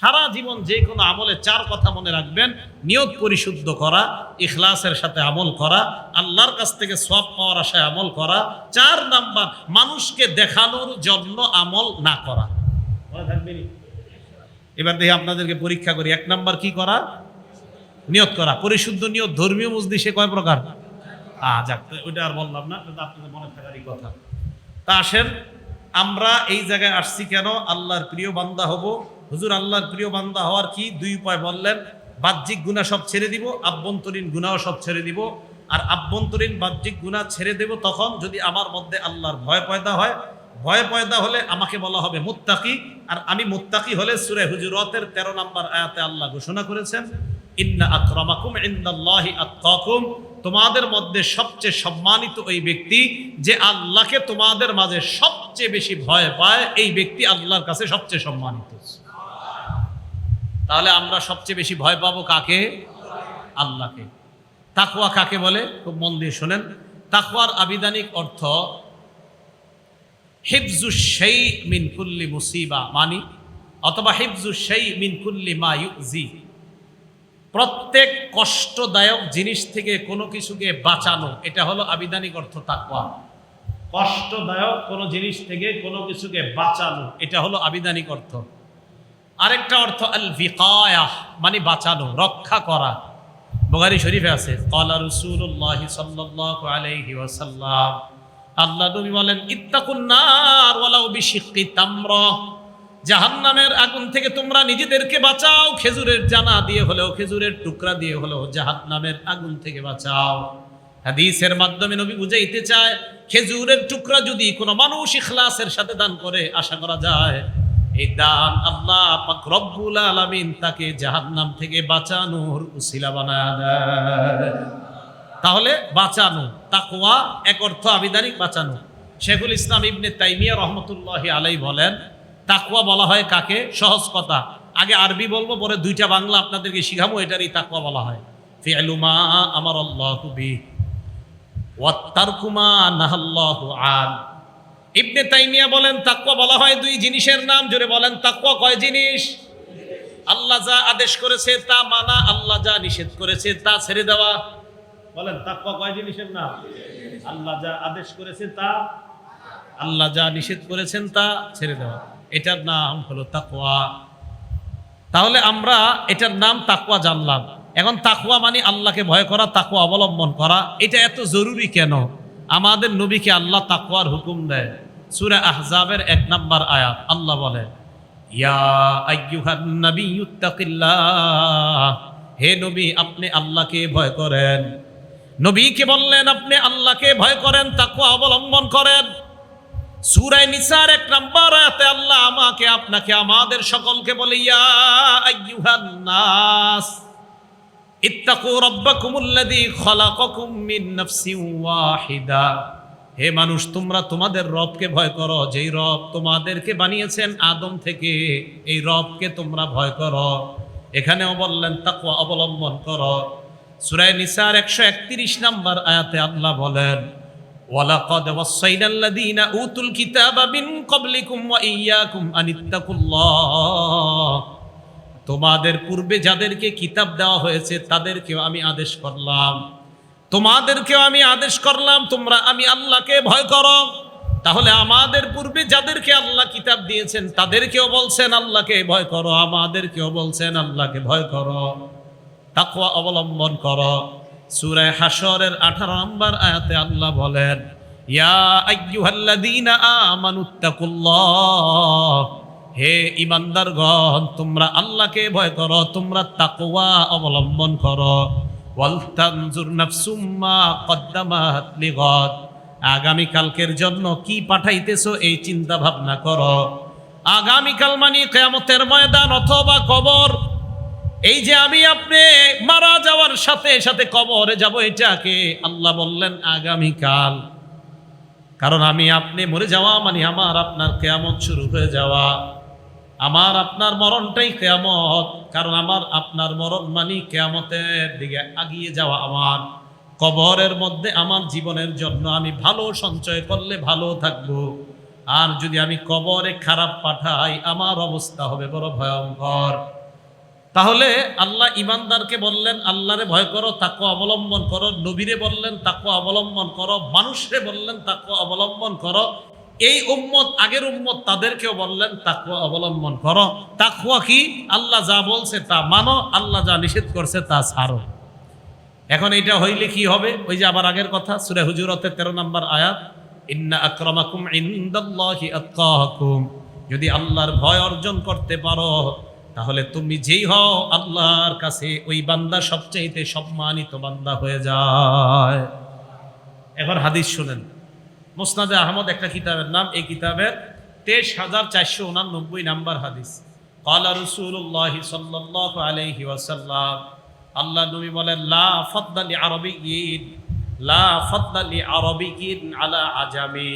সারা জীবন যে কোনো আমলে চার কথা মনে রাখবেন। নিয়ত পরিশুদ্ধ করা, ইখলাসের সাথে আমল করা, আল্লাহর কাছ থেকে সব পাওয়ার আশায় আমল করা, চার নাম্বার, মানুষকে দেখানোর জন্য আমল না করা। এবার দেখি আপনাদেরকে পরীক্ষা করি। এক নাম্বার কি করা? নিয়ত করা। পরিশুদ্ধ নিয়ত ধর্মীয় মসজিদ সে কয় প্রকার? আ, যাক ওইটা আর বললাম না আপনাদের মনে থাকারই কথা। তা আসেন, আমরা এই জায়গায় আসছি কেন? আল্লাহর প্রিয় বান্দা হব হুজুর আল্লাহর প্রিয় বান্দা হওয়ার কি? দুই উপায় বললেন, বাহ্যিক গুণা সব ছেড়ে দিব, আভ্যন্তরীণ গুণাও সব ছেড়ে দিব। আর আভ্যন্তরীণ বাহ্যিক গুণা ছেড়ে দেব তখন যদি আমার মধ্যে আল্লাহর ভয় পয়দা হয়, ভয় পয়দা হলে আমাকে বলা হবে মুত্তাকি। আর আমি মুত্তাকি হলে সুরে হুজুরতের তেরো নম্বর আয়াতে আল্লাহ ঘোষণা করেছেন, ইন্না আক্রমাকুম ইন্দাল্লাহি আত্তাকুম। তোমাদের মধ্যে সবচেয়ে সম্মানিত ওই ব্যক্তি যে আল্লাহকে তোমাদের মাঝে সবচেয়ে বেশি ভয় পায়, এই ব্যক্তি আল্লাহর কাছে সবচেয়ে সম্মানিত। তাহলে আমরা সবচেয়ে বেশি ভয় পাবো কাকে? আল্লাহকে। তাকওয়া কাকে বলে? খুব মন দিয়ে শোনেন। তাকওয়ার আবিধানিক অর্থ হিফজু সেই মিন কুল্লি মুসিবা মানি অথবা হিফজু সেই মিন কুল্লি মা ইউজি প্রত্যেক কষ্টদায়ক জিনিস থেকে কোনো কিছুকে বাঁচানো। এটা হলো আবিধানিক অর্থ তাকওয়া। কষ্টদায়ক কোনো জিনিস থেকে কোনো কিছুকে বাঁচানো। এটা হলো আবিধানিক অর্থ। আরেকটা অর্থ আল ভিকায়াহ মানে বাঁচানো, রক্ষা করা। বুখারী শরীফে আছে, ক্বালা রাসূলুল্লাহ সাল্লাল্লাহু আলাইহি ওয়াসাল্লাম। আল্লাহ নবী বলেন, ইত্তাকুন নার ওয়ালাউ বিশিক্কি তামরা। জাহান্নামের আগুন থেকে তোমরা নিজেদেরকে বাঁচাও, খেজুরের জানা দিয়ে হলেও খেজুরের টুকরা দিয়ে হলেও জাহান্নামের আগুন থেকে বাঁচাও। হাদিসের মাধ্যমে নবী বুঝাইতে চায়, খেজুরের টুকরা যদি কোনো মানুষ ইখলাসের সাথে দান করে, আশা করা যায় এই দান আল্লাহ পাক রব্বুল আলামিন তাকে জাহান্নাম থেকে বাঁচানোর উসিলা বানায় তাহলে বাঁচানো, তাকওয়া এক অর্থ আবিধানিক বাঁচানো। শেখুল ইসলাম ইবনে তাইমিয়া রহমতুল্লাহ আলাই বলেন, তাকওয়া বলা হয় কাকে? সহজ কথা। আগে আরবি বলব, পরে দুইটা বাংলা আপনাদেরকে শিখাবো, এটারই তাকওয়া বলা হয়। আমার আল্লাহ বি ওয়াত্তারকুমা নাহাল্লাহু আন। ইবনে তাইমিয়া বলেন, তাকওয়া বলা হয় দুই জিনিসের নাম, জোরে বলেন, তাকওয়া কয় জিনিস? আল্লাহ যা আদেশ করেছে, তা মানা, আল্লাহ যা নিষেধ করেছে, তা ছেড়ে দেওয়া। বলেন, তাকওয়া কয় জিনিসের নাম? আল্লাহ যা আদেশ করেছে, তা, আল্লাহ যা নিষেধ করেছেন, তা ছেড়ে দেওয়া। এটার নাম হলো তাকওয়া। তাহলে আমরা এটার নাম তাকওয়া জানলাম। এখন তাকওয়া মানে আল্লাহকে ভয় করা, তাকওয়া অবলম্বন করা। এটা এত জরুরি কেন? আমাদের নবীকে আল্লাহ তাকওয়ার হুকুম দেয়। সূরা আহজাবের এক নাম্বার আয়াত, আল্লাহ বলে হে নবী, আপনি আল্লাহকে ভয় করেন। নবীকে বললেন, আপনি আল্লাহকে ভয় করেন, তাকওয়া অবলম্বন করেন। সূরায়ে নিসার এক নাম্বার আয়াতে আল্লাহ আমাকে, আপনাকে, আমাদের সকলকে বলে নাস, ইত্তাকু রাব্বাকুমুল্লাযী খালাকাকুম মিন নাফসিন ওয়াহিদা। হে মানুষ, তোমরা তোমাদের রবকে ভয় করো। যেই রব তোমাদেরকে বানিয়েছেন আদম থেকে, এই রবকে তোমরা ভয় করো। এখানেও বললেন, তাকওয়া অবলম্বন করো। সূরা নিসার 131 নম্বর আয়াতে আল্লাহ বলেন, ওয়ালাকাদ ওয়াসাইনা উতুল কিতাবা মিন ক্বাবলিকুম ওয়া ইয়্যাকুম আনিত্তাকুল্লাহ। তোমাদের পূর্বে যাদেরকে কিতাব দেওয়া হয়েছে, তাদেরকেও আমি আদেশ করলাম। তোমাদেরকেও আমি আদেশ করলাম, তোমরা আমি আল্লাহকে ভয় করো। তাহলে আমাদের পূর্বে যাদেরকে আল্লাহ কিতাব দিয়েছেন, তাদেরকেও বলছেন, আল্লাহকে ভয় করো। আমাদেরকেও বলছেন, আল্লাহকে ভয় করো। তাকওয়া অবলম্বন করো। সূরা হাশরের 18 নম্বর আয়াতে আল্লাহ বলেন হে ইমানদারগণ তোমরা আল্লাহকে ভয় করো, তোমরা তাকওয়া অবলম্বন করো। ওয়ালতানজুর নাফসুম মা কদ্দামাত লিগাদ। আগামী কালকের জন্য কি পাঠাইতেছো এই চিন্তা ভাবনা করো। আগামীকাল মানে কিয়ামতের ময়দান অথবা কবর। এই যে আমি আপনি মারা যাওয়ার সাথে সাথে কবরে যাব, এটাকে আল্লাহ বললেন আগামীকাল। কারণ আমি আপনি মরে যাওয়া মানে আমার আপনার কেয়ামত শুরু হয়ে যাওয়া। আমার আপনার মরণটাই কেয়ামত, কারণ আমার আপনার মরণ মানি কেয়ামতের দিকে আগিয়ে যাওয়া আমার। কবরের মধ্যে আমার জীবনের জন্য আমি ভালো সঞ্চয় করলে ভালো থাকব। আর যদি আমি কবরে খারাপ পাঠাই, আমার অবস্থা হবে বড় ভয়ঙ্কর। তাহলে আল্লাহ ইমানদারকে বললেন, আল্লাহরে ভয় করো, তাকে অবলম্বন করো। নবীরে বললেন, তাকে অবলম্বন করো। মানুষরে বললেন, তাকে অবলম্বন করো। এই উম্মত, আগের উম্মত তাদেরকেও বললেন তাকুয়া অবলম্বন করো। তাকুয়া কি? আল্লাহ যা বলছে তা মানো, আল্লাহ যা নিষেধ করছে তা ছাড়ো। এখন এটা হইলে কি হবে? ওই যে আবার আগের কথা, সুরে হুজুরতের তেরো নম্বর আয়াত, ইন্না আক্রমাকুম ইন্দাল্লাহি আতকাকুম যদি আল্লাহর ভয় অর্জন করতে পারো, তাহলে তুমি যেই হও, আল্লাহর কাছে ওই বান্দা সবচাইতে সম্মানিত বান্দা হয়ে যায়। এবার হাদিস শুনেন। মুসনাদে আহমদ একটা কিতাবের নাম, এই কিতাবের তেইশ হাজার চারশো উনানব্বই নাম্বার হাদিস। কালা রসুল্লাহ সাল্লাহ আলহি ওয়াসাল্লাম, আল্লাহ নবী বলেন, লা ফদ্দালি আরবি ঈদ লা ফদ্দালি আরবি ঈদ আলা আজামি।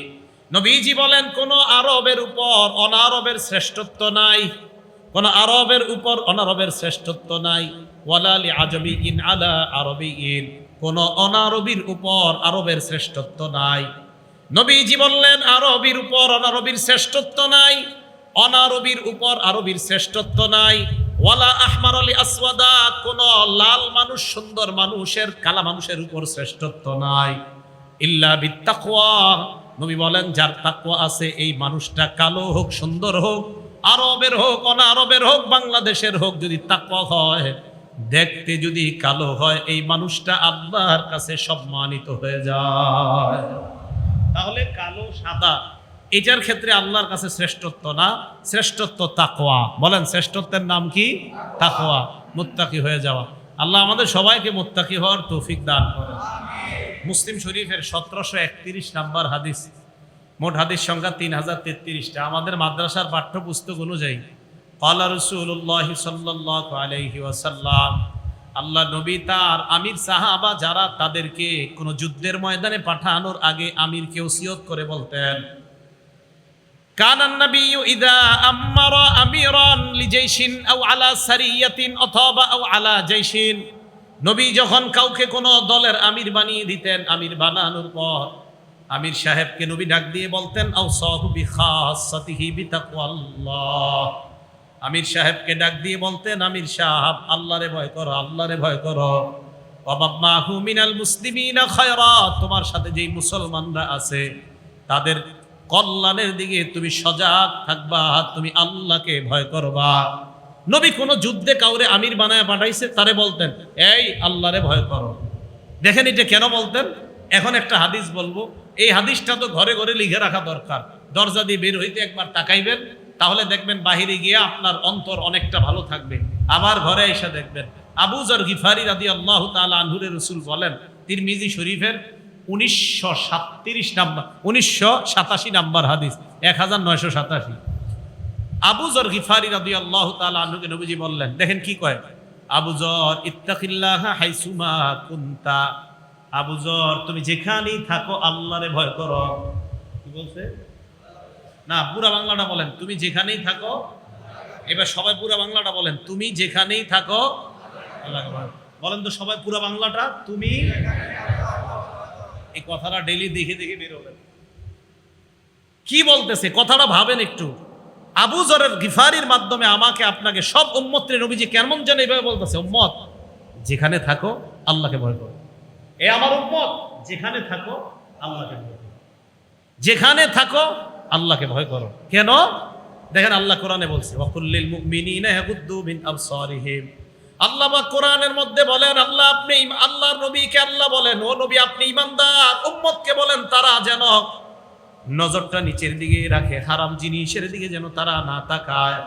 নবীজি বলেন, কোন আরবের উপর অনারবের শ্রেষ্ঠত্ব নাই, কোন আরবের উপর অনারবের শ্রেষ্ঠত্ব নাই ওয়ালালি আজবি ইন আলা আরবি ইন কোন অনারবির উপর আরবের শ্রেষ্ঠত্ব নাই। নবীজি বললেন, আরবির উপর অনারবির শ্রেষ্ঠত্ব নাই, অনারবির উপর আরবির শ্রেষ্ঠত্ব নাই। ওয়ালা আহমার আলী আসওয়াদা, কোন লাল মানুষ, সুন্দর মানুষের, কালা মানুষের উপর শ্রেষ্ঠত্ব নাই। ইল্লা বিত্তাকওয়া, নবী বলেন, যার তাকওয়া আছে, এই মানুষটা কালো হোক, সুন্দর হোক, আরবের হোক, অনারবের হোক, বাংলাদেশের হোক, যদি তাকওয়া হয়, দেখতে যদি কালো হয়, এই মানুষটা আল্লাহর কাছে সম্মানিত হয়ে যায়। তাহলে কালো, সাদা, এটার ক্ষেত্রে আল্লাহর কাছে শ্রেষ্ঠত্ব না? শ্রেষ্ঠত্ব তাকোয়া বলেন, শ্রেষ্ঠত্বের নাম কি? তাকওয়া, মুত্তাকি হয়ে যাওয়া। আল্লাহ আমাদের সবাইকে মুত্তাকি হওয়ার তৌফিক দান করেন। মুসলিম শরীফের সতেরোশো একত্রিশ নাম্বার হাদিস। মোট হাদিস সংখ্যা তিন হাজার তেত্রিশটা। আমাদের মাদ্রাসার পাঠ্যপুস্তক অনুযায়ী, কলা রসুল্লাহ সাল্লাহ আলহি ওয়াসাল্লাম আল্লাহ নবী তার আমির সাহাবা যারা তাদেরকে কোনো যুদ্ধের ময়দানে পাঠানোর আগে আমিরকে ওসিয়ত করে বলতেন কানান ইদা আলা অথবা আলা নবী যখন কাউকে দলের আমির বানিয়ে দিতেন, আমির বানানোর পর আমির সাহেবকে নবী ডাক দিয়ে বলতেন আও আমির সাহেবকে ডাক দিয়ে বলতেন, আমির সাহেব, আল্লাহরে ভয় করো, আল্লাহরে ভয় করো। ওয়াবাম্মাহু মিনাল মুসলিমিনা খায়রা, তোমার সাথে যেই মুসলমানরা আছে, তাদের কল্যাণের দিকে তুমি সজাগ থাকবা, তুমি আল্লাহকে ভয় করবা। নবী কোনো যুদ্ধে কাউরে আমির বানায় পাঠাইছে, তারে বলতেন, এই আল্লাহরে ভয় করো। দেখেন এটা কেন বলতেন? এখন একটা হাদিস বলব, এই হাদিসটা তো ঘরে ঘরে লিখে রাখা দরকার। দরজা দিয়ে বের হইতে একবার তাকাইবেন তাহলে দেখবেন বাহিরে গিয়ে আপনার অন্তর অনেকটা ভালো থাকবে। আবার ঘরে এসে দেখবেন। আবু জর গিফারি রাদি আল্লাহ তালা আনহুরে রসুল বলেন, তিরমিজি শরীফের উনিশশো সাতত্রিশ নাম্বার, উনিশশো সাতাশি নাম্বার হাদিস, এক হাজার নয়শো সাতাশি। আবু জর গিফারি রাদি আল্লাহ তালা আনহুকে নবীজি বললেন, দেখেন কি কয়? আবু জর, ইত্তাকিল্লাহ হাইসুমা কুন্তা। আবু জর, তুমি যেখানেই থাকো আল্লাহরে ভয় করো। কি বলছে? না, পুরা বাংলাটা বলেন। তুমি যেখানেই থাকো, এবার সবাই পুরা বাংলাটা বলেন। তুমি যেখানেই থাকো। বলেন তো সবাই পুরা বাংলাটা, তুমি এই কথাটা ডেলি দেখে দেখে বেরোবেন কি বলতেছে? কথাটা ভাবেন একটু। আবু জরের গিফারির মাধ্যমে আমাকে, আপনাকে সব উম্মত্রে নবীজি কেমন যেন এইভাবে বলতেছে, উম্মত, যেখানে থাকো, আল্লাহকে ভয় করো। এ আমার উম্মত, যেখানে থাকো, আল্লাহকে ভয় করো। যেখানে থাকো আল্লাহকে ভয় করো। কেন? দেখেন আল্লাহ কোরআনে বলছে আল্লাহ বা কোরআনের মধ্যে বলেন, আল্লাহ আপনি আল্লাহর নবীকে আল্লাহ বলেন, ও নবী আপনি ইমানদার, উম্মতকে বলেন তারা যেন নজরটা নিচের দিকে রাখে, হারাম জিনিসের দিকে যেন তারা না তাকায়।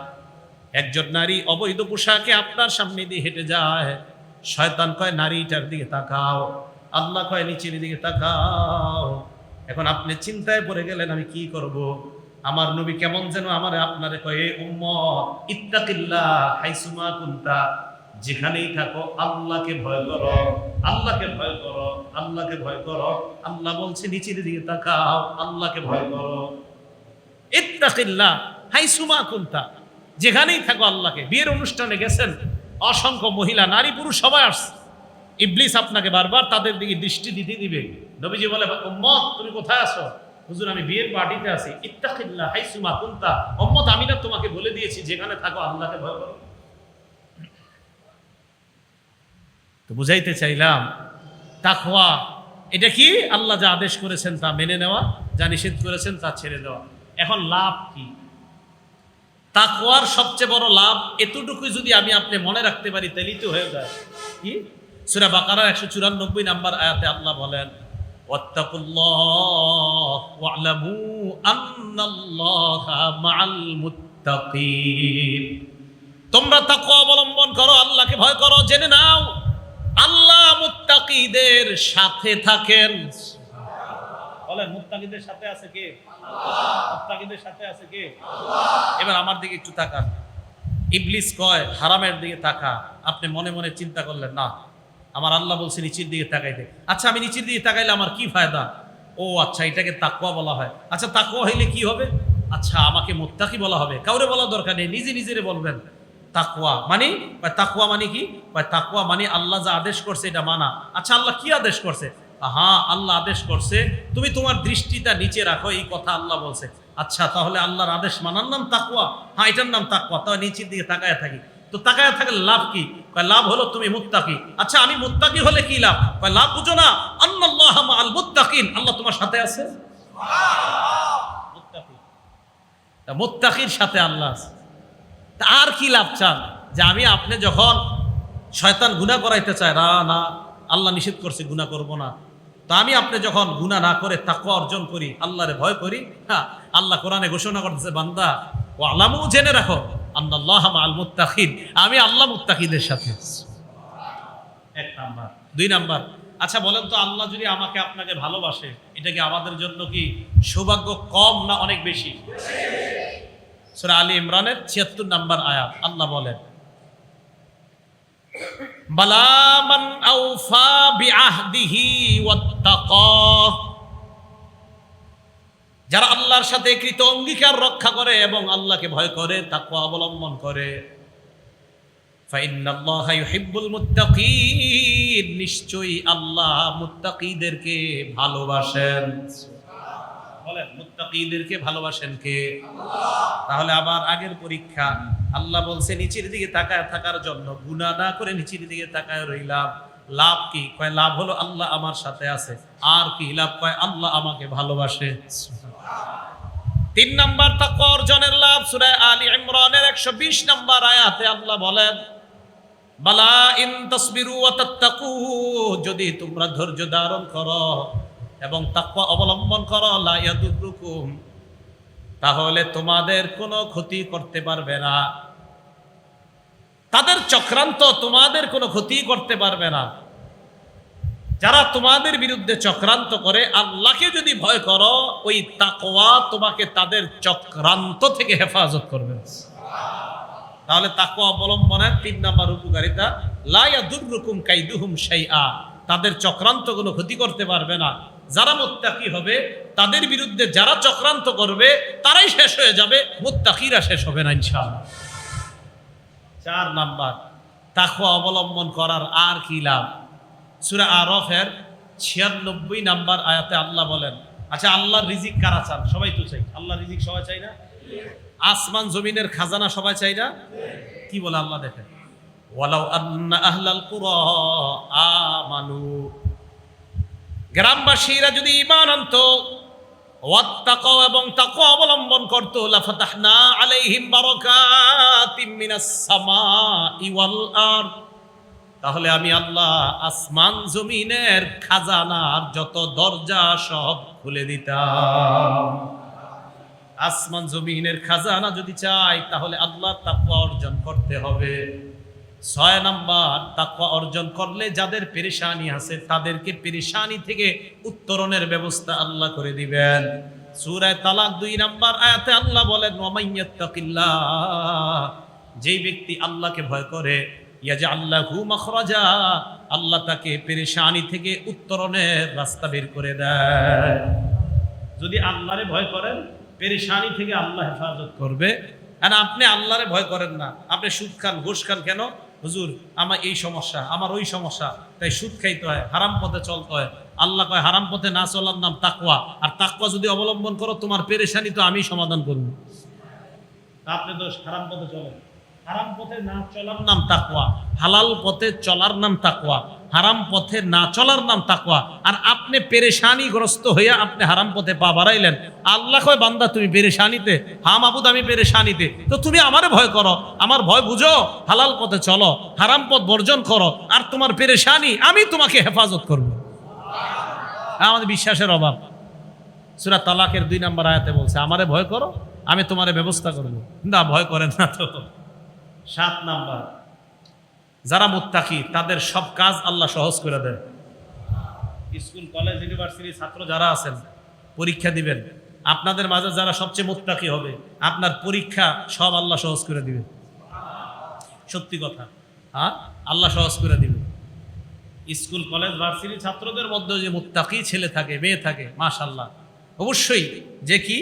একজন নারী অবৈধ পোশাকে আপনার সামনে দিয়ে হেঁটে যায়, শয়তান কয়, নারীটার দিকে তাকাও। আল্লাহ কয়, নিচের দিকে তাকাও। এখন আপনি চিন্তায় পড়ে গেলেন, আমি কি করব? আমার নবী কেমন যেন আমার আপনারে কয়, "এ উম্মত, ইত্তাকিল্লাহ হাইসুমা কুন্তা। যেখানেই থাকো, আল্লাহকে ভয় করো, আল্লাহকে ভয় করো, আল্লাহকে ভয় করো। আল্লাহ বলছে, নিচের দিকে তাকাও, আল্লাহকে ভয় করো। ইত্তাকিল্লাহ হাইসুমা কুন্তা। যেখানেই থাকো, আল্লাহকে। বিয়ের অনুষ্ঠানে গেছেন, অসংখ্য মহিলা, নারী, পুরুষ, সবাই আসছে। ইবলিস আপনাকে বারবার তাদের দিকে দৃষ্টি দিতে দিবে। নবীজি বলে, উম্মত, তুমি কোথায় আছো? হুজুর, আমি বিয়ের পার্টিতে আছি। ইত্তাকিল্লাহ হাইসুমা কুনতা। উম্মত, আমি না তোমাকে বলে দিয়েছি, যেখানে থাকো আল্লাহকে ভয় করো। তো বুঝাইতে চাইলাম, তাকওয়া, এটা কি? আল্লাহ যা আদেশ করেছেন তা মেনে নেওয়া, যা নিষেধ করেছেন তা ছেড়ে দেওয়া। এখন লাভ কি? তাকওয়ার সবচেয়ে বড় লাভ, এতটুকুই যদি আমি আপনি মনে রাখতে পারি, তাহলেই তো হয়ে যায়। কি? সুরা বাকারা একশো চুরানব্বই নাম্বার আয়াতে আল্লাহ বলেন তোমরা তাকে অবলম্বন করো, আল্লাহকে ভয় করো, জেনে নাও, আল্লাহ মুত্তাকিদের সাথে থাকেন। বলেন, মুত্তাকিদের সাথে আছে কে? মুত্তাকিদের সাথে আছে কে? এবার আমার দিকে একটু তাকান। ইবলিস কয়, হারামের দিকে তাকা আপনি মনে মনে চিন্তা করলেন, না আমার আল্লাহ বলছে, নিচের দিকে তাকাই তাকাইতে। আচ্ছা আমি নিচের দিকে তাকাইলে আমার কি ফায়দা? ও আচ্ছা এটাকে তাকুয়া বলা হয়। আচ্ছা তাকুয়া হইলে কি হবে? আচ্ছা আমাকে মোত্তাকি বলা হবে। কাউরে বলা দরকার নেই, নিজে নিজেরে বলবেন। তাকুয়া মানে? তাকুয়া মানে কি? তাকুয়া মানে আল্লাহ যা আদেশ করছে, এটা মানা। আচ্ছা আল্লাহ কি আদেশ করছে? হ্যাঁ আল্লাহ আদেশ করছে, তুমি তোমার দৃষ্টিটা নিচে রাখো, এই কথা আল্লাহ বলছে। আচ্ছা তাহলে আল্লাহর আদেশ মানার নাম তাকুয়া হ্যাঁ এটার নাম তাকুয়া তাহলে নিচের দিকে তাকায় থাকি। তো তাকায় থাকলে লাভ কি? লাভ হলো তুমি মুত্তাকি। আচ্ছা আমি মুত্তাকি হলে কি লাভ? লাভ বুঝো না। আল্লাহ আল মুত্তাকিন। আল্লাহ তোমার সাথে আছে? মুত্তাকির সাথে আল্লাহ আছে। আর কি লাভ চান? যে আমি আপনি যখন শয়তান গুনাহ করাইতে চায়, না না, আল্লাহ নিষেধ করছে, গুনাহ করব না। তো আমি আপনি যখন গুনাহ না করে তাকে অর্জন করি, আল্লাহরে ভয় করি হ্যাঁ আল্লাহ কোরআনে ঘোষণা করতেছে, বান্দা ও আলামু জেনে রাখো আল্লাহ আল মুত্তাকিন। আমি আল্লাহ মুত্তাকিদের সাথে। এক নাম্বার। দুই নাম্বার। আচ্ছা বলেন তো, আল্লাহ যদি আমাকে আপনাকে ভালোবাসে, এটা কি আমাদের জন্য কি সৌভাগ্য কম না অনেক বেশি? সুরা আলী ইমরানের ছিয়াত্তর নাম্বার আয়াত। আল্লাহ বলেন বালামান আউফা বিআহদিহি ওয়াত্তাকা যারা আল্লাহর সাথে কৃত অঙ্গীকার রক্ষা করে এবং আল্লাহকে ভয় করে, তাকওয়া অবলম্বন করে। নিশ্চয়ই আল্লাহ মুত্তাকিদেরকে ভালোবাসেন। বলেন, মুত্তাকিদেরকে ভালোবাসেন কে? তাহলে আবার আগের পরীক্ষা, আল্লাহ বলছে নিচের দিকে তাকায় থাকার জন্য, গুনাহ না করে নিচের দিকে তাকায় রইলাম। লাভ কি? কয়, লাভ হলো আল্লাহ আমার সাথে আছে। আর কি? লাভ কয়, আল্লাহ আমাকে ভালোবাসে। তিন নাম্বার তাকওয়া অর্জনের লাভ, সূরা আলী ইমরানের 120 নাম্বার আয়াতে আল্লাহ বলেন, বালা ইন তাসবিরু ওয়া যদি তোমরা ধৈর্য ধারণ করো এবং তাকওয়া অবলম্বন করো, লা তাহলে তোমাদের কোনো ক্ষতি করতে পারবে না। তাদের চক্রান্ত তোমাদের কোনো ক্ষতি করতে পারবে না। যারা তোমাদের বিরুদ্ধে চক্রান্ত করে, আল্লাহকে যদি ভয় করো, ওই তাকোয়া তোমাকে তাদের চক্রান্ত থেকে হেফাজত করবে। তাহলে তাকওয়া অবলম্বনের তিন নাম্বার উপকারিতা লাইয়া দুর্রুকুম কাইদুহুম শাইআ। তাদের চক্রান্ত কোনো ক্ষতি করতে পারবে না। যারা মুত্তাকি হবে, তাদের বিরুদ্ধে যারা চক্রান্ত করবে, তারাই শেষ হয়ে যাবে, মুত্তাকিরা শেষ হবে না, ইনশাআল্লাহ। চার নাম্বার, তাকওয়া অবলম্বন করার আর কি লাভ? সূরা আরফের ছিয়ানব্বই নাম্বার আয়াতে আল্লাহ বলেন আচ্ছা আল্লাহর রিজিক কারা চান? সবাই তো চাই। আল্লাহর রিজিক সবাই চাই না? আসমান, জমিনের খাজানা সবাই চাই না? কি বলে আল্লাহ দেখেন ওয়ালাউ আন্না আহলাল কুরা আমানু। গ্রামবাসীরা যদি ঈমান আনতো, ওয়াত্তাকাও এবং তাকওয়া অবলম্বন করতো, লাফাতাহনা আলাইহিম বারাকাতিম মিনাস সামাই ওয়াল আরদ। তাহলে আমি আল্লাহ আসমান জমিনের খাজানার যত দরজা সব খুলে দিতাম। আসমান জমিনের খাজানা যদি চাই, তাহলে আল্লাহ তাকওয়া অর্জন করতে হবে। ছয় নাম্বার, তাকওয়া অর্জন করলে যাদের পেরেশানি আছে, তাদেরকে পেরেশানি থেকে উত্তরণের ব্যবস্থা আল্লাহ করে দিবেন। সূরায় তালাক দুই নাম্বার আয়াতে আল্লাহ বলেন যেই ব্যক্তি আল্লাহকে ভয় করে মখরাজা, আল্লাহ তাকে পেরেশানি থেকে উত্তরণের রাস্তা বের করে দেয়। যদি আল্লাহরে ভয় করেন, পেরেশানি থেকে আল্লাহ হেফাজত করবে। আর আপনি আল্লাহরে ভয় করেন না। আপনি সুদ খান, ঘুষ খান কেন? হুজুর, আমার এই সমস্যা, আমার ওই সমস্যা। তাই সুদ খাইতে হয়, হারাম পথে চলতে হয়। আল্লাহ কয়, হারাম পথে না চলার নাম তাকওয়া। আর তাকুয়া যদি অবলম্বন করো, তোমার পেরেশানি তো আমি সমাধান করব। আপনি তো হারাম পথে চলেন। হারাম পথে না চলার নাম তাকওয়া। হালাল পথে চলার নাম তাকওয়া। হারাম পথে না চলার নাম তাকওয়া। আর আপনি পেরেশানিগ্রস্ত হইয়া আপনি হারাম পথে পা বাড়াইলেন। আল্লাহ কয়, বান্দা, তুমি পেরেশানিতে? হা মাবুদ, আমি পেরেশানিতে। তো তুমি আমারে ভয় করো। আমার ভয় বুঝো। হালাল পথে চলো। হারাম পথ বর্জন করো। আর তোমার পেরেশানি, আমি তোমাকে হেফাজত করব। আমাদের বিশ্বাসের অভাব। সুরা তালাকের দুই নম্বর আয়াতে বলছে, আমারে ভয় করো, আমি তোমারে ব্যবস্থা করব। না, ভয় করেন না তো। সাত নাম্বার। যারা মুত্তাকি, তাদের সব কাজ আল্লাহ সহজ করে দেন। স্কুল, কলেজ, ইউনিভার্সিটি ছাত্র যারা আছেন, পরীক্ষা দিবেন। আপনাদের মাঝে যারা সবচেয়ে মুত্তাকি হবে, আপনার পরীক্ষা সব আল্লাহ সহজ করে দিবে। সত্যি কথা। হ্যাঁ? আল্লাহ সহজ করে দিবে। স্কুল, কলেজ, ভার্সিটি ছাত্রদের মধ্যে যে মুত্তাকি ছেলে থাকে, মেয়ে থাকে মাশাল্লাহ অবশ্যই যে কি?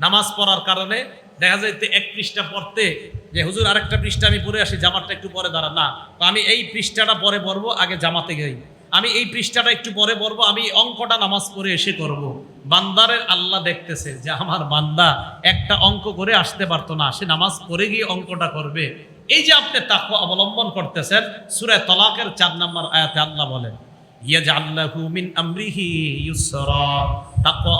নামাজ পড়ার কারণে দেখা যায় এক পৃষ্ঠা পড়তে যে, হুজুর, আরেকটা পৃষ্ঠা আমি পড়ে আসি, জামাতটা একটু পরে দাঁড়া না আমি এই পৃষ্ঠাটা পরে পড়ব, আগে জামাতে যাই আমি এই পৃষ্ঠাটা একটু পরে পড়ব, আমি অঙ্কটা নামাজ পড়ে এসে করব। বান্দারের আল্লাহ দেখতেছে যে, আমার বান্দা একটা অঙ্ক করে আসতে পারতো না, সে নামাজ পড়ে গিয়ে অঙ্কটা করবে। এই যে আপনি তাকে অবলম্বন করতেছেন সুরায় তলাকের চার নম্বর আয়াতে আল্লাহ বলেন ইয়াজআল্লাহু মিন আমরিহি ইউসরা। তাকওয়া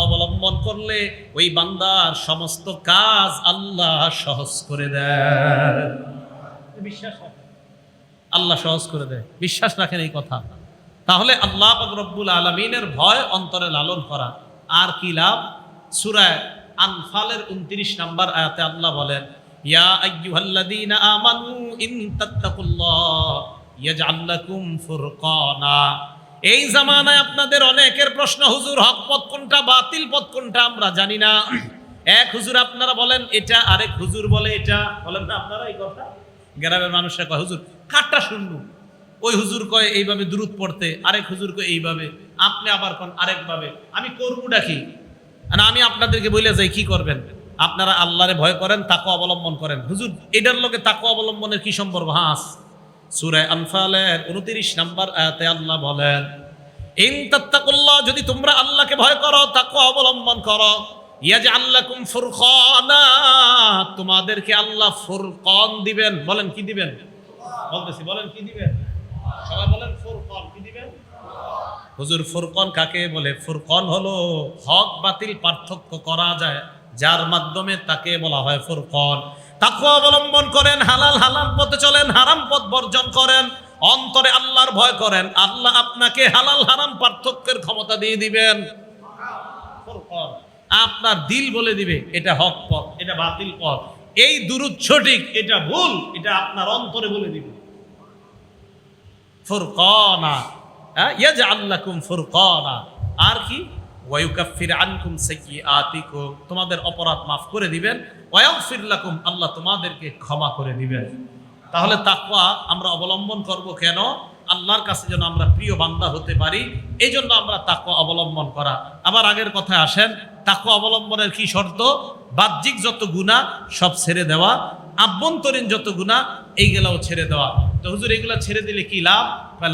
করলে ওই বান্দার সমস্ত কাজ আল্লাহ সহজ করে দেয় বিশ্বাস আল্লাহ সহজ করে দেয়। বিশ্বাস রাখেন এই কথা। তাহলে আল্লাহ রব্বুল আলমিনের ভয় অন্তরে লালন করা। আর কি লাভ? সুরায় আনফালের উনত্রিশ নম্বর আয়াতে আল্লাহ বলেন ইয়া আইয়ুহাল্লাযীনা আমানু ইন তাত্তাকুল্লাহ ইয়াজআল লাকুম ফুরকানা। এই জামানায় আপনাদের অনেকের প্রশ্ন, হুজুর, হক পথ কোনটা, বাতিল পথ কোনটা? আমরা জানি না। এক হুজুর আপনারা বলেন, এটা। আরেক হুজুর বলে, এটা। বলেন না আপনারা এই কথা? গ্রামের মানুষরা কয়, হুজুর, কারটা শুনব ওই হুজুর কয়, এইভাবে দূরত পড়তে। আরেক হুজুর কয়, এইভাবে। আপনি আবার কোন, আরেকভাবে। আমি করবোটা ডাকি না, আমি আপনাদেরকে বলে যাই, কি করবেন? আপনারা আল্লাহরে ভয় করেন তাকে অবলম্বন করেন। হুজুর, এটার লোকে তাকে অবলম্বনের কি সম্পর্ক? হাস। সুরায় আনফালের উনত্রিশ নাম্বার আয়াতে আল্লাহ বলেন, ইন তাত্তাকুল্লাহ, যদি তোমরা আল্লাহকে ভয় করো তাকে অবলম্বন করো ইয়াজ আল্লাকুম ফুরকানা তোমাদেরকে আল্লাহ ফুরকান দিবেন। বলেন, কি দিবেন? বলতেছি, বলেন, কি দিবেন? সবাই বলেন, ফুরকান কি দিবেন? হুজুর, ফুরকন কাকে বলে? ফুরকন হলো হক বাতিল পার্থক্য করা যায়, যার মাধ্যমে তাকে বলা হয় ফুরকন। তাকে অবলম্বন করেন, হালাল হালাল পথে চলেন, হারাম পথ বর্জন করেন, অন্তরে আল্লাহর ভয় করেন, আল্লাহ আপনাকে হালাল হারাম পার্থক্যের ক্ষমতা দিয়ে দিবেন। আপনার দিল বলে দিবে, এটা হক পথ, এটা বাতিল পথ। এই দুরুদ সঠিক, এটা ভুল, এটা আপনার অন্তরে বলে দিবে। ফুরকানা হ্যাঁ ইয়াজআল্লাকুম ফুরকানা। আর কি? ওয়ায়ুকাফির আনকুম সাইয়্যাতিকুম তোমাদের অপরাধ মাফ করে দিবেন, ওয়ায়াগফির লাকুম, আল্লাহ তোমাদেরকে ক্ষমা করে দিবেন। তাহলে তাকওয়া আমরা অবলম্বন করব কেন? আল্লাহর কাছে যেন আমরা প্রিয় বান্দা হতে পারি এই জন্য আমরা তাকওয়া অবলম্বন করা। আবার আগের কথায় আসেন, তাকওয়া অবলম্বনের কি শর্ত? বাহ্যিক যত গুণা সব ছেড়ে দেওয়া। আভ্যন্তরীণ যত গুণা এইগুলাও ছেড়ে দেওয়া। তো হুজুর, এগুলা ছেড়ে দিলে কি লাভ?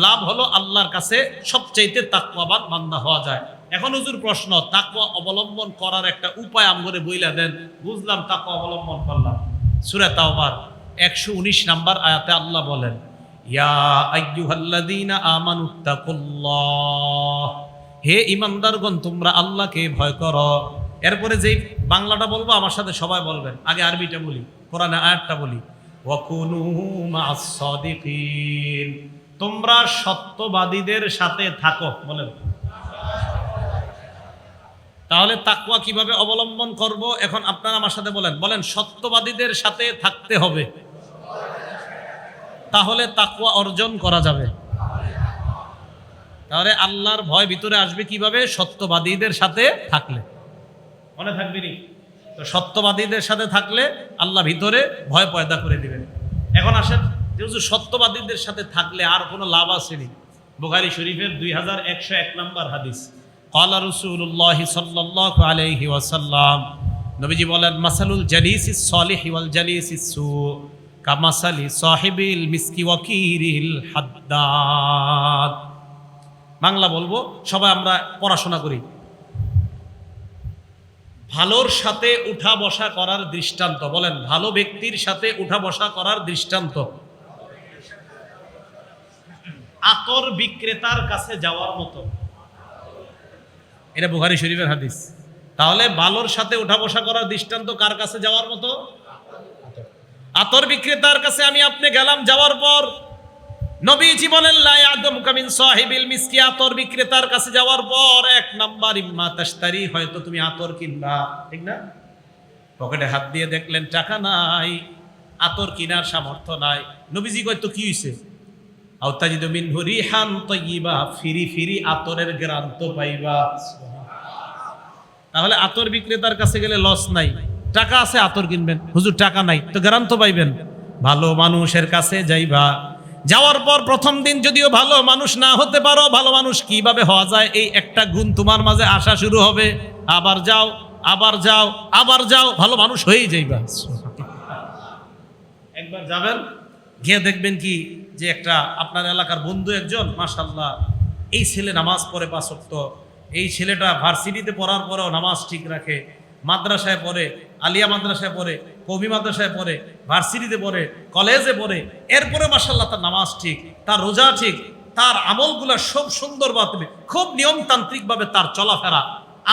লাভ হলো আল্লাহর কাছে সবচাইতে তাকওয়াবান বান্দা হওয়া যায়। এখন হুজুর প্রশ্ন, তাকওয়া অবলম্বন করার একটা উপায় আমগরে বইলা দেন, বুঝলাম তাকওয়া অবলম্বন করলাম। সূরা তাওবার, একশো উনিশ নাম্বার আয়াতে আল্লাহ বলেন, ইয়া আইয়ুহাল্লাযীনা আমানুত্তাকুল্লাহ হে ইমানদারগণ তোমরা আল্লাহকে ভয় করো। এরপরে যেই বাংলাটা বলব, আমার সাথে সবাই বলবেন। আগে আরবিটা বলি কোরআনে আয়াতটা বলি। ওয়াকুনু তোমরা সত্যবাদীদের সাথে থাকো, বলেন। তাহলে তাকুয়া কীভাবে অবলম্বন করব? এখন আপনারা আমার সাথে বলেন। বলেন, সত্যবাদীদের সাথে থাকতে হবে। তাহলে তাকুয়া অর্জন করা যাবে। তাহলে আল্লাহর ভয় ভিতরে আসবে কীভাবে? সত্যবাদীদের সাথে থাকলে। মনে থাকবে নি? তো সত্যবাদীদের সাথে থাকলে আল্লাহ ভিতরে ভয় পয়দা করে দিবেন। এখন আসেন যেহেতু সত্যবাদীদের সাথে থাকলে আর কোনো লাভ আসেনি বোখারি শরীফের দুই হাজার একশো এক নম্বর হাদিস। কালা রসুল্লাহ সাল্লাহ আলহি নবীজি বলেন মাসালুল জালিস জালিস কামাসালি সাহেবিল মিসকি ওয়াকিরিল হাদ্দাদ বাংলা বলব, সবাই আমরা পড়াশোনা করি। ভালোর সাথে উঠা বসা করার দৃষ্টান্ত, বলেন, ভালো ব্যক্তির সাথে উঠা বসা করার দৃষ্টান্ত। আতর বিক্রেতার কাছে যাওয়ার মতো। এটা বুখারি শরীফের হাদিস। তাহলে ভালোর সাথে উঠা বসা করার দৃষ্টান্ত কার কাছে যাওয়ার মতো? আতর বিক্রেতার কাছে আমি আপনি গেলাম, যাওয়ার পর নবীজি বলেন, লা আদম কামিন সাহিবিল মিসকি। আতর বিক্রেতার কাছে যাওয়ার পর এক নাম্বার, ইম্মা তাশতারি। হয়তো তুমি আতর কিনবা। ঠিক না? পকেটে হাত দিয়ে দেখলেন, টাকা নাই, আতর কিনার সামর্থ্য নাই। নবীজি কয়, তো কি হইছে? আওতাজিদ মিন রিহান তয়্যিবা ফিরি ফিরি আতরের গ্রান্ত পাইবা। তাহলে আতর বিক্রেতার কাছে গেলে লস নাই। টাকা আছে, আতর কিনবেন। হুজুর, টাকা নাই, তো গ্রান্ত পাইবেন। ভালো মানুষের কাছে যাইবা। যাওয়ার পর প্রথম দিন যদিও ভালো মানুষ না হতে পারো, ভালো মানুষ কীভাবে হওয়া যায়, এই একটা গুণ তোমার মাঝে আসা শুরু হবে। আবার যাও আবার যাও আবার যাও, ভালো মানুষ হয়েই যাইবা। একবার যাবেন, গিয়ে দেখবেন কি যে একটা আপনার এলাকার বন্ধু একজন মাশাল্লাহ এই ছেলে নামাজ পড়ে পাঁচক্ত এই ছেলেটা ভার্সিটিতে পড়ার পরেও নামাজ ঠিক রাখে, মাদ্রাসায় পড়ে, আলিয়া মাদ্রাসায় পড়ে কবি মাদ্রাসায় পড়ে, ভার্সিটিতে পড়ে, কলেজে পড়ে এরপরে মাসাল্লাহ তার নামাজ ঠিক, তার রোজা ঠিক, তার আমলগুলা সব সুন্দর বাতবে খুব নিয়মতান্ত্রিকভাবে তার চলাফেরা।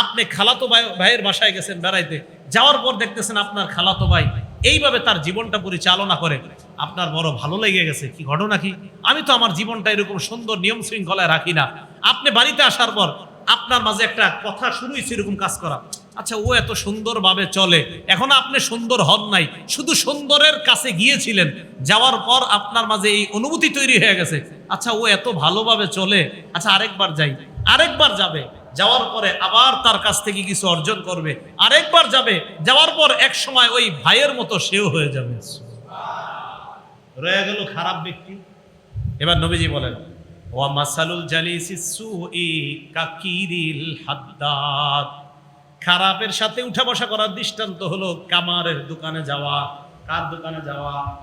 আপনি খালাতো ভাই ভাইয়ের বাসায় গেছেন বেড়াইতে, যাওয়ার পর দেখতেছেন আপনার খালাতো ভাই এইভাবে তার জীবনটা পরিচালনা করে। আপনার বড় ভালো লেগে গেছে, কি ঘটনা কি? আমি তো আমার জীবনটা এরকম সুন্দর নিয়ম শৃঙ্খলায় রাখি না। আপনি বাড়িতে আসার পর আপনার মাঝে একটা কথা শুরু এরকম কাজ করা। আচ্ছা ও এত সুন্দরভাবে চলে, এখন আপনি সুন্দর হন নাই, শুধু সুন্দরের কাছে গিয়েছিলেন, যাওয়ার পর আপনার মাঝে এই অনুভূতি তৈরি হয়ে গেছে। আচ্ছা ও এত ভালোভাবে চলে আচ্ছা আরেকবার যাই, আরেকবার যাবে। যাওয়ার পরে আবার তার কাছ থেকে কিছু অর্জন করবে। আরেকবার যাবে, যাওয়ার পর এক সময় ওই ভাইয়ের মতো সেও হয়ে যাবে। রয়ে গেল খারাপ ব্যক্তি। এবার নবীজি বলেন, ওয়া মাসালুল কাকিরিল খারাপের সাথে উঠা বসা করার দৃষ্টান্ত হলো কামারের দোকানে যাওয়া। কার দোকানে যাওয়া?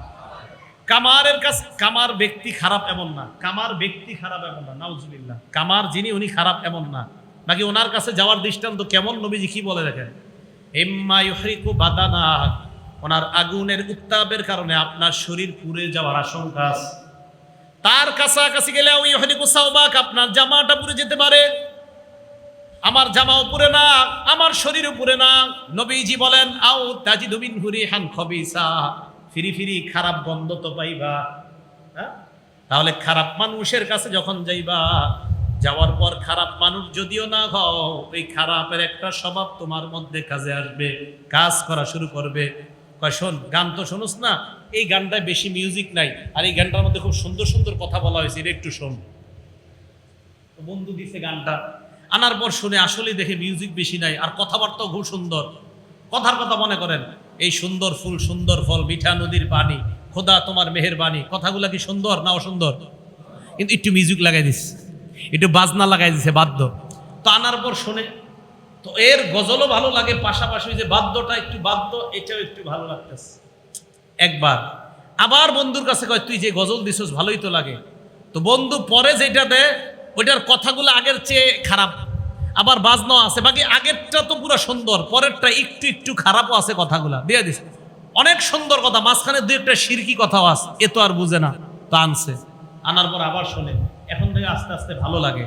কামারের কাছ, কামার ব্যক্তি খারাপ এমন না। কামার ব্যক্তি খারাপ এমন না, নাউজুবিল্লাহ। কামার যিনি, উনি খারাপ এমন না। নাকি ওনার কাছে যাওয়ার দৃষ্টান্ত কেমন নবীজি কি বলে দেখেন? ওনার আগুনের উত্তাপের কারণে আপনার শরীর পুড়ে যাওয়ার আশঙ্কা আছে। তার কাছাকাছি গেলে ওই হরিকু সাউবাক আপনার জামাটা পুড়ে যেতে পারে। আমার জামাও পুরে না, আমার শরীর পুরে না। নবীজি বলেন, আও তাজিদু মিন হুরিহান খবিসা। ফিরি ফিরি খারাপ গন্ধ তো পাইবা। হ্যাঁ? তাহলে খারাপ মানুষের কাছে যখন যাইবা যাওয়ার পর খারাপ মানুষ যদিও না হও, এই খারাপের একটা স্বভাব তোমার মধ্যে কাজে আসবে, কাজ করা শুরু করবে। শোন, গান তো শোনোস না, এই গানটায় বেশি মিউজিক নাই, আর এই গানটার মধ্যে খুব সুন্দর সুন্দর কথা বলা হয়েছে, এটা একটু শোন। বন্ধু দিছে গানটা, আনার পর শুনে আসলে দেখে মিউজিক বেশি নাই, আর কথাবার্তাও খুব সুন্দর। কথার কথা মনে করেন, এই সুন্দর ফুল, সুন্দর ফল, মিঠা নদীর পানি, খোদা তোমার মেহের বাণী কথাগুলা কি সুন্দর না অসুন্দর? কিন্তু একটু মিউজিক লাগাই দিস। একটু বাজনা লাগাই দিছে, বাদ্য। তো আনার পর শুনে, তো এর গজলও ভালো লাগে, পাশাপাশি যে বাদ্যটা একটু বাদ্য, এটাও একটু ভালো লাগতেছে। একবার, আবার বন্ধুর কাছে কয়, তুই যে গজল দিছিস, ভালোই তো লাগে। তো বন্ধু পরে যেটা দেয়, ওইটার কথাগুলো আগের চেয়ে খারাপ। আবার বাজনাও আছে, বাকি আগেরটা তো পুরো সুন্দর, পরেরটা একটু একটু খারাপও আছে কথাগুলা। দিয়ে দিছে। অনেক সুন্দর কথা, মাঝখানে দুই একটা সিরকি কথাও আছে, এ তো আর বুঝে না, তো আনছে। আনার পর আবার শোনে। এখন থেকে আস্তে আস্তে ভালো লাগে।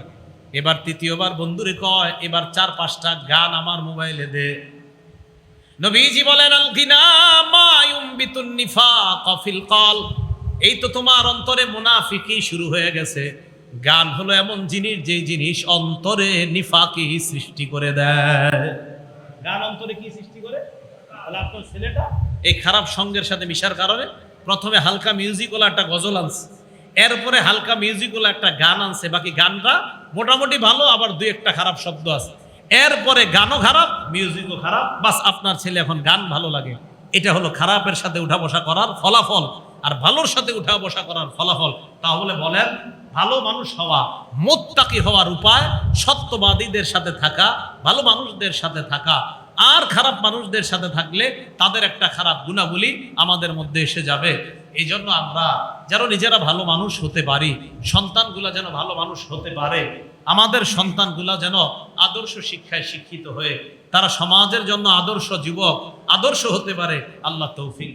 এবার তৃতীয়বার বন্ধুরে কয় এবার চার পাঁচটা গান আমার মোবাইলে দে। নবীজি বলেন আল গিনা মা ইউমবিতুন নিফাক ফিল কল এই তো তোমার অন্তরে মুনাফিকি শুরু হয়ে গেছে। গান হলো এমন জিনিস যে জিনিস অন্তরে নিফাকি সৃষ্টি করে দেয়। গান অন্তরে কি সৃষ্টি করে? তাহলে আপনার ছেলেটা? এই খারাপ সঙ্গের সাথে মিশার কারণে প্রথমে হালকা মিউজিকওয়ালা একটা গজল আনছে। এরপরে হালকা মিউজিকওয়ালা একটা গান আনছে। বাকি গানটা মোটামুটি ভালো, আবার দুই একটা খারাপ শব্দ আছে। এরপরে গানও খারাপ মিউজিকও খারাপ, বাস আপনার ছেলে এখন গান ভালো লাগে। এটা হলো খারাপের সাথে উঠা বসা করার ফলাফল, আর ভালোর সাথে উঠা বসা করার ফলাফল। তাহলে বলেন, ভালো মানুষ হওয়া মোত্তাকি হওয়ার উপায়, সত্যবাদীদের সাথে থাকা, ভালো মানুষদের সাথে থাকা আর খারাপ মানুষদের সাথে থাকলে তাদের একটা খারাপ গুণাবলী আমাদের মধ্যে এসে যাবে। এই জন্য আমরা যেন নিজেরা ভালো মানুষ হতে পারি, সন্তানগুলা যেন ভালো মানুষ হতে পারে, আমাদের সন্তানগুলা যেন আদর্শ শিক্ষায় শিক্ষিত হয়ে, তারা সমাজের জন্য আদর্শ যুবক, আদর্শ হতে পারে। আল্লাহ তৌফিক।